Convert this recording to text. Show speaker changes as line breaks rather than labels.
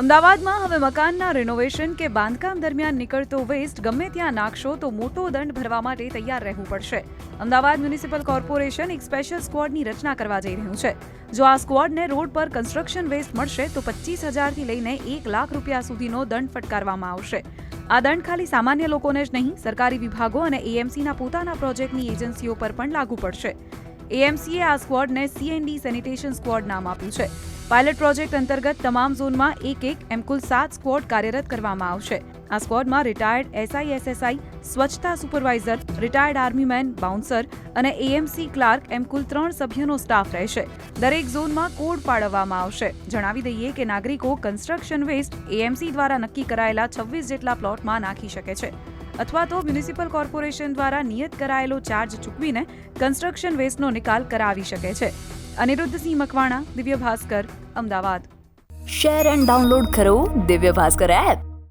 અમદાવાદમાં હવે મકાનના રિનોવેશન કે બાંધકામ દરમિયાન નીકળતો વેસ્ટ ગમે ત્યાં નાખશો તો મોટો દંડ ભરવા માટે તૈયાર રહેવું પડશે. અમદાવાદ મ્યુનિસિપલ કોર્પોરેશન એક સ્પેશિયલ સ્કવોડની રચના કરવા જઈ રહ્યું છે. જો આ સ્કવોડને રોડ પર કન્સ્ટ્રક્શન વેસ્ટ મળશે તો પચીસ હજારથી લઈને એક લાખ રૂપિયા સુધીનો દંડ ફટકારવામાં આવશે. આ દંડ ખાલી સામાન્ય લોકોને જ નહીં, સરકારી વિભાગો અને એએમસીના પોતાના પ્રોજેક્ટની એજન્સીઓ પર પણ લાગુ પડશે. એએમસીએ આ સ્ક્વોડને સીએનડી સેનિટેશન સ્કવોડ નામ આપ્યું છે. પાયલટ પ્રોજેક્ટ અંતર્ગત તમામ ઝોનમાં એક એક એમ કુલ સાત સ્ક્વોડ કાર્યરત કરવામાં આવશે. આ સ્ક્વોડમાં રિટાયર્ડ એસઆઈએસએસઆઈ સ્વચ્છતા supervisor, retired army man bouncer અને એએમસી ક્લાર્ક એમ કુલ ત્રણ સભ્યોનો સ્ટાફ રહેશે. દરેક ઝોનમાં કોડ પાડવામાં આવશે. જણાવી દઈએ કે નાગરિકો કન્સ્ટ્રક્શન વેસ્ટ એએમસી દ્વારા નક્કી કરાયેલા છવ્વીસ જેટલા પ્લોટમાં નાખી શકે છે. અથવા તો મ્યુનિસિપલ કોર્પોરેશન દ્વારા નિયત કરાયેલો ચાર્જ ચૂકવીને કન્સ્ટ્રક્શન વેસ્ટનો નિકાલ કરાવી શકે છે. Aniruddhsinh Makwana Divya Bhaskar Ahmedabad.
Share and download કરો દિવ્ય ભાસ્કર એપ